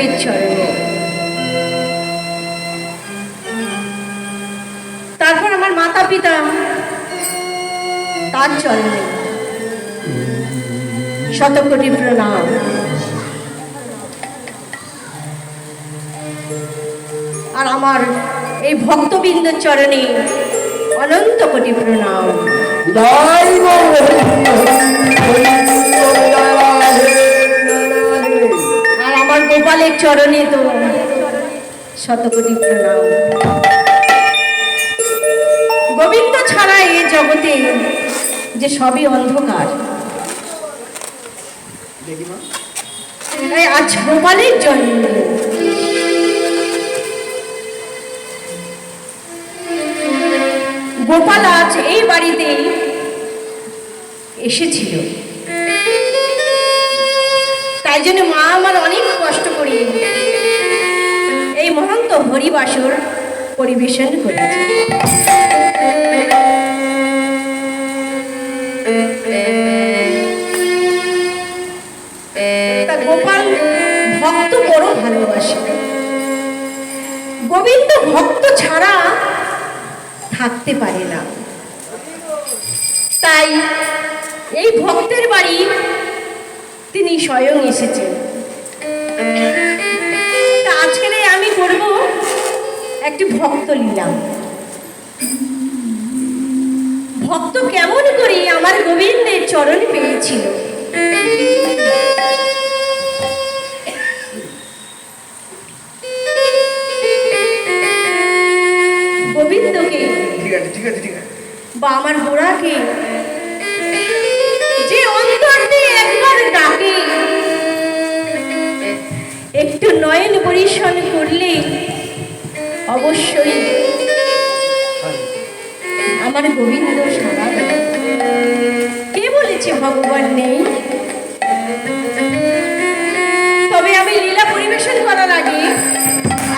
গুরুদেবের তারপর আমার মাতা পিতা তার চরণে প্রণাম। আর আমার এই ভক্তবৃন্দের চরণে অনন্ত কোটি প্রণাম। গোপালের চরণে তো শতকোটি প্রণাম। গোবিন্দ ছাড়া এ জগতে যে সবই অন্ধকার। আজ গোপালের জন্ম। গোপাল আজ এই বাড়িতে এসেছিল। তাই জন্য মা আমার অনেক এই মহন্ত হরিবাসর পরিবেশন করেছে। গোপাল ভক্ত বড় ভালোবাসে। গোবিন্দ ভক্ত ছাড়া থাকতে পারে না। তাই এই ভক্তের বাড়ি তিনি স্বয়ং এসেছেন। আজকের আমি করব? একটি ভক্ত লীলা ভক্ত কেমন করে? আমার গোবিন্দের চরণ পেয়েছিল। গোবিন্দকে বা আমার গোড়াকে অবশ্যই। আমার গোবিন্দ কে বলেছে ভগবান নেই? তবে আমি লীলা পরিবেশন করার আগে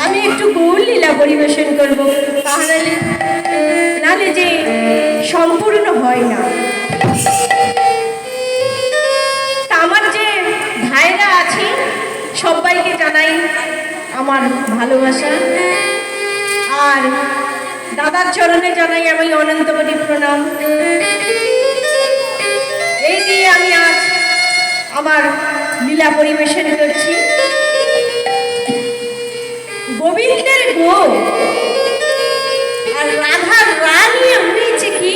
আমি একটু গৌর লীলা পরিবেশন করব। তাহলে নালে যে সম্পূর্ণ হয় না। আমার যে ভাইরা আছে, সবাইকে জানাই আমার ভালোবাসা। আর দাদার চরণে জানাই আমি অনন্ত কোটি প্রণাম। এই দিয়ে আমি আজ আমার লীলা পরিবেশন করছি। গোবিন্দের গো আর রাধার রানী হয়েছে কি?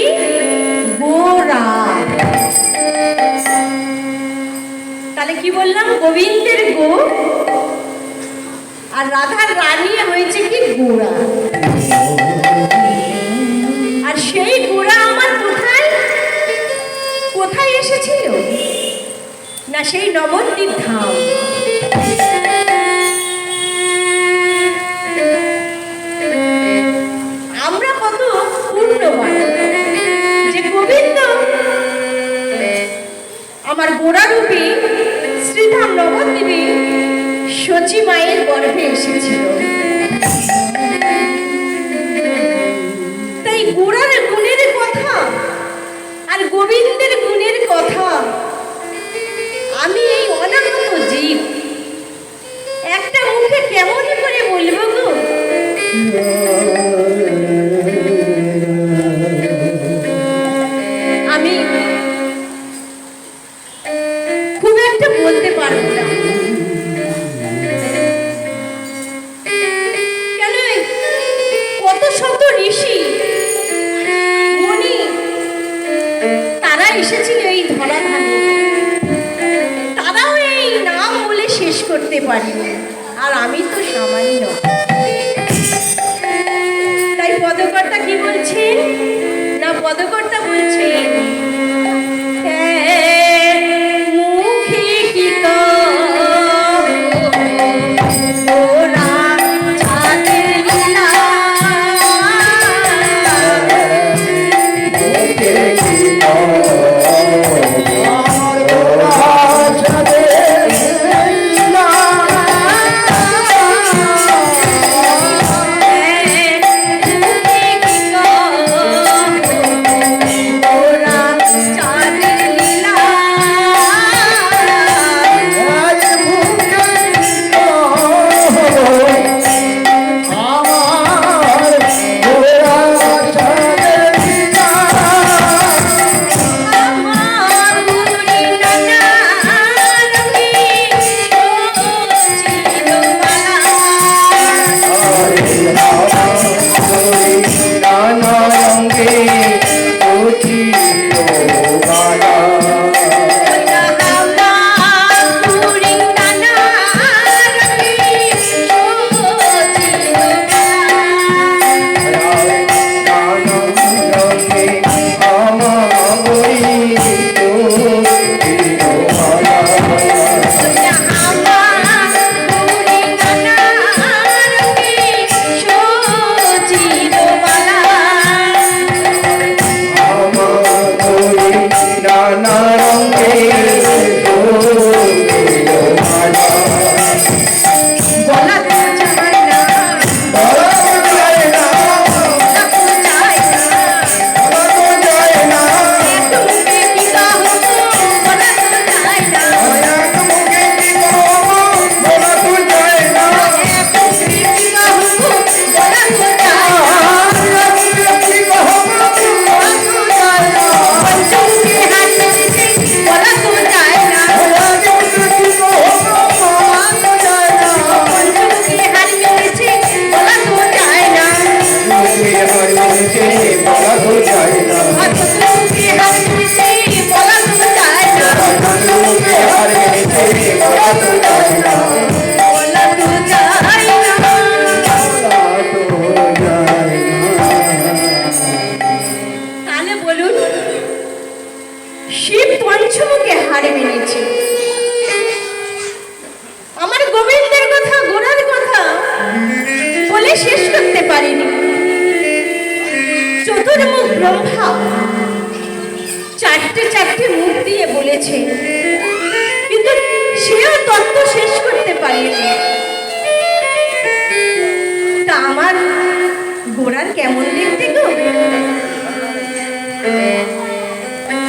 গোরা। তাহলে কি বললাম? গোবিন্দের গো আর রাধার রানী হয়েছে কি গোরা? না সেই নবদ্বীপ ধাম।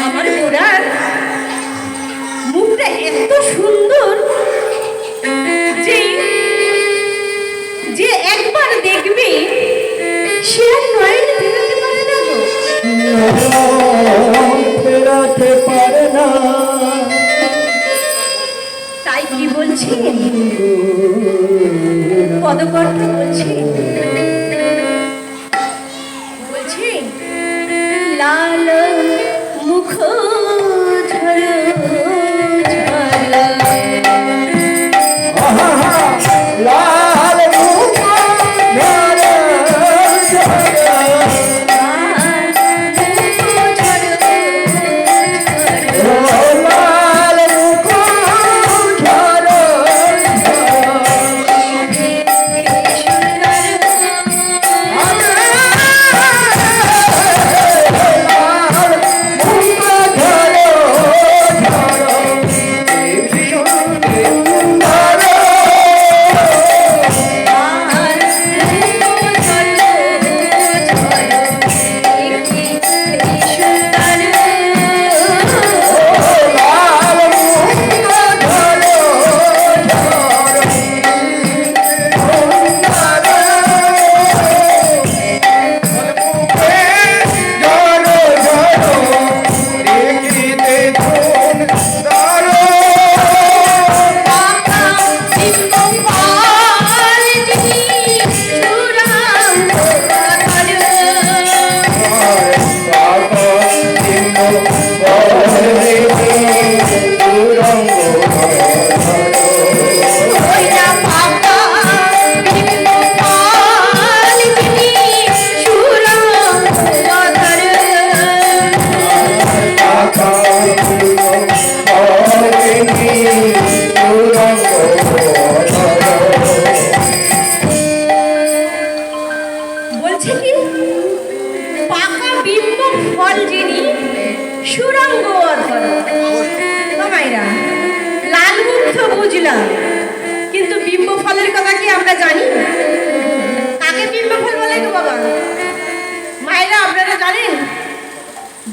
আমার গোড়ার মুখটা এত সুন্দর যে যে একবার দেখবে সে আর নয়ন ফেরাতে পারে না ফেরাতে পারে না। তাই কি বলছেন পদকর্তা বলছেন বলছেন লাল মুখ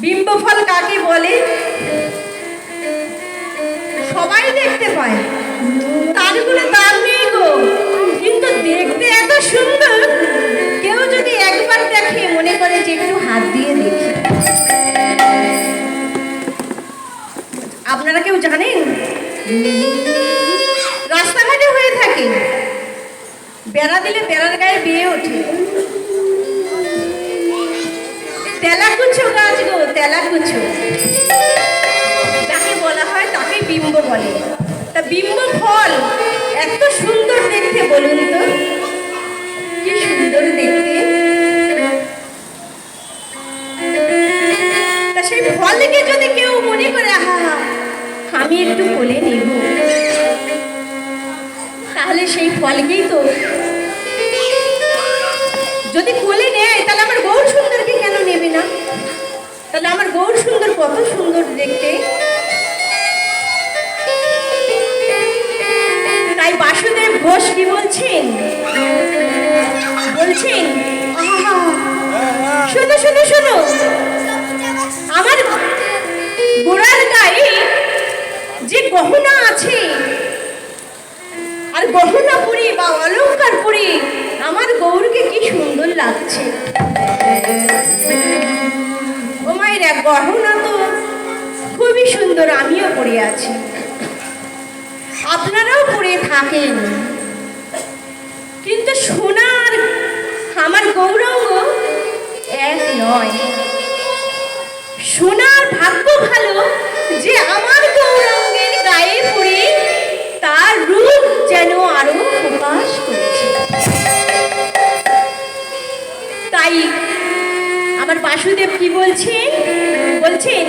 বিম্ব ফল কাকে বলে? সবাই দেখতে পায়। তার দাম নেই গো। কিন্তু দেখতে এত সুন্দর। কেউ যদি একবার দেখে, মনে করে যে একটু হাত দিয়ে দেখি। আপনারা কেউ জানেন? রাস্তাঘাটে হয়ে থাকে। বেড়া দিলে বেড়ার গায়ে বিয়ে ওঠে। তেলাকুচো গাছ তেলাকুচো যাকে বলা হয় তাকে বিম্ব বলে। তা বিম্ব ফল এত সুন্দর দেখতে বলুন তো। কি সুন্দর দেখতে। তা সেই ফলকে যদি কেউ মনে করে, আহা, আমি একটু কোলে নেব। তাহলে সেই ফলকেই তো যদি তাহলে আমার গৌর সুন্দর, কত সুন্দর দেখতে। তাই বাসুদেব ঘোষ কি বলছেন? বলছেন? শোনো শোনো শোনো। আমার গোড়ার গায়ে যে গহনা আছে, আর গহনা পরি বা অলংকার পরি আমার গৌরকে কি সুন্দর লাগছে। মায়েরা গহনা তো খুবই সুন্দর, আমিও পড়ে আছি। আপনারাও পরে থাকেন। কিন্তু সোনার আমার গৌরঙ্গ এক নয়। সোনার ভাগ্য ভালো যে আমার গৌরঙ্গের গায়ে পড়ে তার রূপ যেন আরও প্রকাশ করেছে। তাই আমার বাসুদেব কি বলছেন বলছেন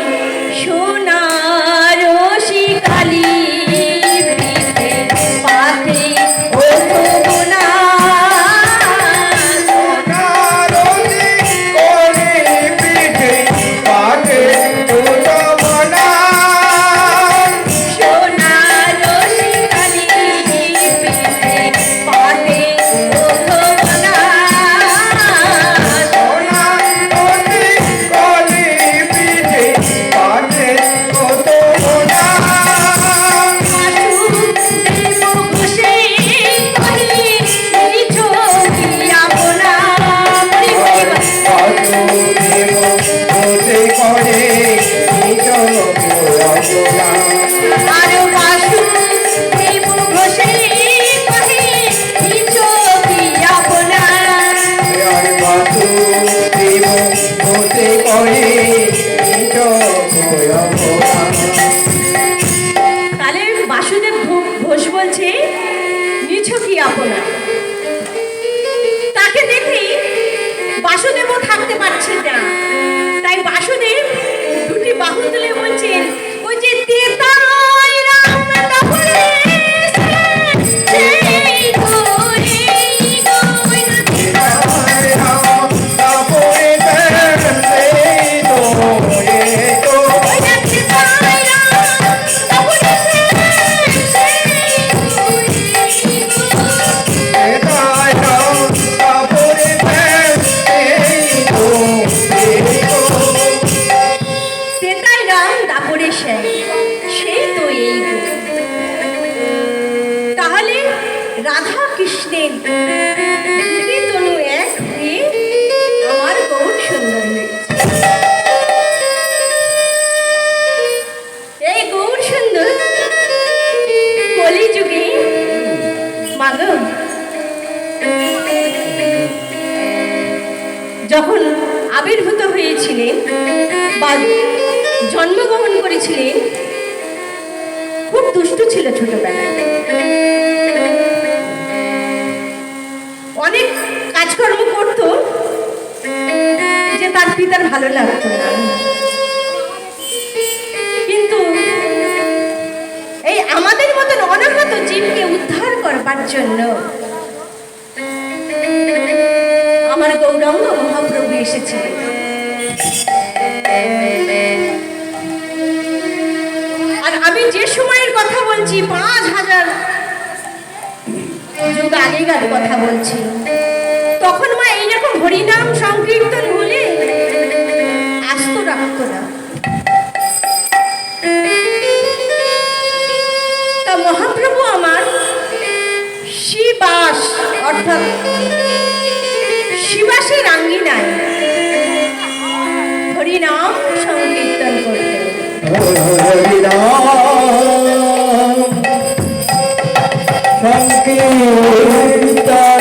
মাগ যখন আবির্ভূত হয়েছিলেন বা জন্মগ্রহণ করেছিলেন, খুব দুষ্টু ছিল ছোটবেলায়। অনেক কাজকর্ম করত যে তার পিতার ভালো লাগতো না। করবার জন্য। আমার গৌরাঙ্গ মহাপ্রভু এসেছিলেন আর আমি যে সময়ের কথা বলছি, পাঁচ হাজার যুগ আগেকার কথা বলছি। তখন মা এইরকম হরিনাম সংকীর্তন হলে আসতো রাখতো না। মহাপ্রভু শিবাস অর্থাৎ শিবাসের আঙ্গিনায় হরিনাম সংকীর্তন সংকীর্তন